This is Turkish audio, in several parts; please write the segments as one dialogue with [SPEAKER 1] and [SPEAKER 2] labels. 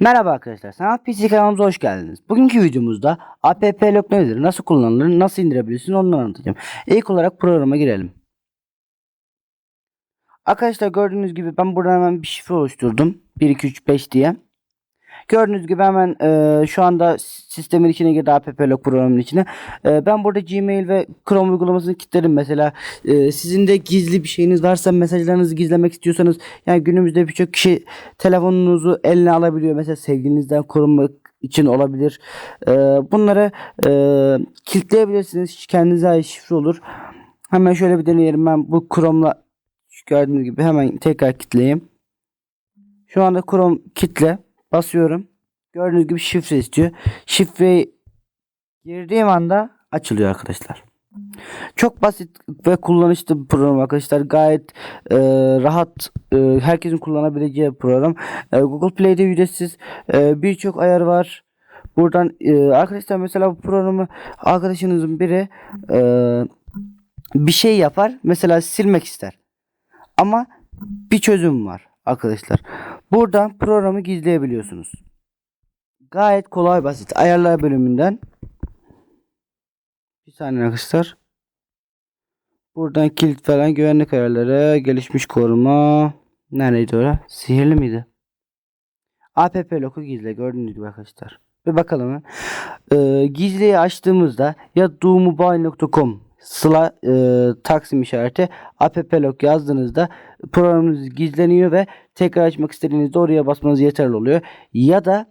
[SPEAKER 1] Merhaba arkadaşlar, Sanat PC kanalımıza hoş geldiniz. Bugünkü videomuzda app log nedir, nasıl kullanılır, nasıl indirebilirsiniz onları anlatacağım. İlk olarak programa girelim. Arkadaşlar gördüğünüz gibi ben burada hemen bir şifre oluşturdum. 1, 2, 3, 5 diye. Gördüğünüz gibi hemen e, şu anda sistemin içine girdi app log programının içine. E, ben burada Gmail ve Chrome uygulamasını kilitledim mesela. E, sizin de gizli bir şeyiniz varsa mesajlarınızı gizlemek istiyorsanız yani günümüzde birçok kişi telefonunuzu eline alabiliyor. Mesela sevgilinizden korunmak için olabilir. E, bunları e, kilitleyebilirsiniz. Kendinize ait şifre olur. Hemen şöyle bir deneyelim. Ben bu Chrome'la gördüğünüz gibi hemen tekrar kilitleyeyim. Şu anda Chrome kitle. Basıyorum. Gördüğünüz gibi şifre istiyor. Şifreyi girdiğim anda açılıyor arkadaşlar. Çok basit ve kullanışlı bir program arkadaşlar. Gayet e, rahat e, herkesin kullanabileceği bir program. E, Google Play'de ücretsiz e, birçok ayar var. Buradan e, arkadaşlar mesela bu programı arkadaşınızın biri e, bir şey yapar. Mesela silmek ister. Ama bir çözüm var arkadaşlar. Buradan programı gizleyebiliyorsunuz. Gayet kolay basit. Ayarlar bölümünden bir saniye arkadaşlar. Buradan kilit falan güvenlik ayarları, gelişmiş koruma. Neredeydi orası? Sihirli miydi? App loku gizle gördüğünüz gibi arkadaşlar. Bir bakalım. Ee, gizliyi açtığımızda ya doomobile.com sıla e, taksim işareti app log yazdığınızda programınız gizleniyor ve tekrar açmak istediğinizde oraya basmanız yeterli oluyor. Ya da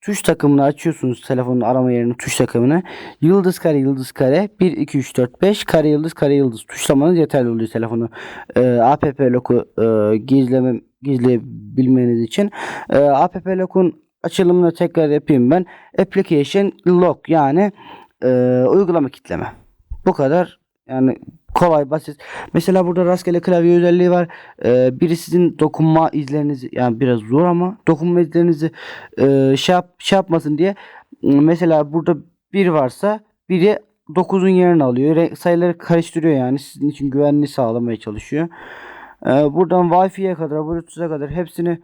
[SPEAKER 1] tuş takımını açıyorsunuz telefonun arama yerine tuş takımını. Yıldız kare yıldız kare 1 2 3 4 5 kare yıldız kare yıldız tuşlamanız yeterli oluyor telefonu. E, app lock'u e, gizleme gizleyebilmeniz için. E, app lock'un açılımını tekrar yapayım ben. Application lock yani e, uygulama kitleme. Bu kadar yani kolay basit. Mesela burada rastgele klavye özelliği var. Ee, biri sizin dokunma izlerinizi yani biraz zor ama dokunma izlerinizi e, şey, yap, şey yapmasın diye mesela burada bir varsa biri 9'un yerini alıyor. Renk, sayıları karıştırıyor yani sizin için güvenliği sağlamaya çalışıyor. Ee, buradan Wi-Fi'ye kadar, Bluetooth'a kadar hepsini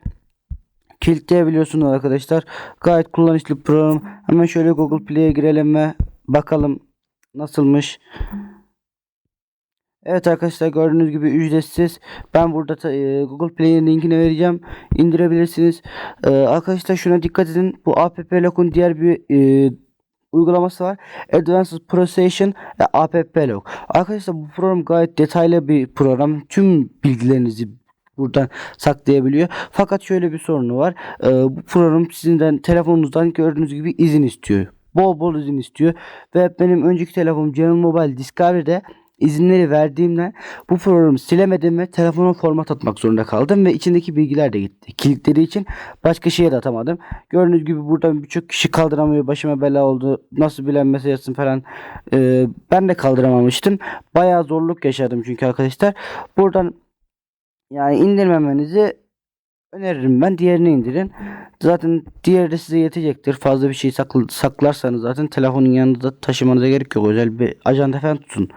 [SPEAKER 1] kilitleyebiliyorsunuz arkadaşlar. Gayet kullanışlı program. Hemen şöyle Google Play'e girelim ve bakalım nasılmış. Evet arkadaşlar gördüğünüz gibi ücretsiz. Ben burada e, Google Play'in linkini vereceğim. İndirebilirsiniz. E, arkadaşlar şuna dikkat edin. Bu app lock'un diğer bir e, uygulaması var. Advanced Processing ve app lock. Arkadaşlar bu program gayet detaylı bir program. Tüm bilgilerinizi buradan saklayabiliyor. Fakat şöyle bir sorunu var. E, bu program sizden telefonunuzdan gördüğünüz gibi izin istiyor. Bol bol izin istiyor. Ve benim önceki telefonum General Mobile Discovery'de izinleri verdiğimden bu programı silemedim ve telefona format atmak zorunda kaldım ve içindeki bilgiler de gitti. Kilitleri için başka şeye de atamadım. Gördüğünüz gibi buradan birçok kişi kaldıramıyor. Başıma bela oldu. Nasıl bilen mesaj atsın falan. Ee, ben de kaldıramamıştım. Bayağı zorluk yaşadım çünkü arkadaşlar. Buradan yani indirmemenizi öneririm ben. Diğerini indirin. Zaten diğeri de size yetecektir. Fazla bir şey sakl saklarsanız zaten telefonun yanında taşımanıza gerek yok. Özel bir ajanda falan tutun.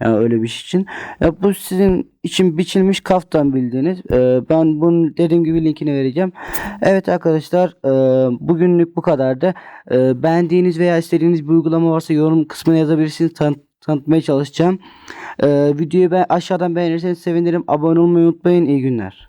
[SPEAKER 1] Yani öyle bir şey için. Ya bu sizin için biçilmiş kaftan bildiğiniz. Ee, ben bunun dediğim gibi linkini vereceğim. Evet arkadaşlar e, bugünlük bu kadardı. E, beğendiğiniz veya istediğiniz bir uygulama varsa yorum kısmına yazabilirsiniz. Tan tanıtmaya çalışacağım. E, videoyu ben aşağıdan beğenirseniz sevinirim. Abone olmayı unutmayın. İyi günler.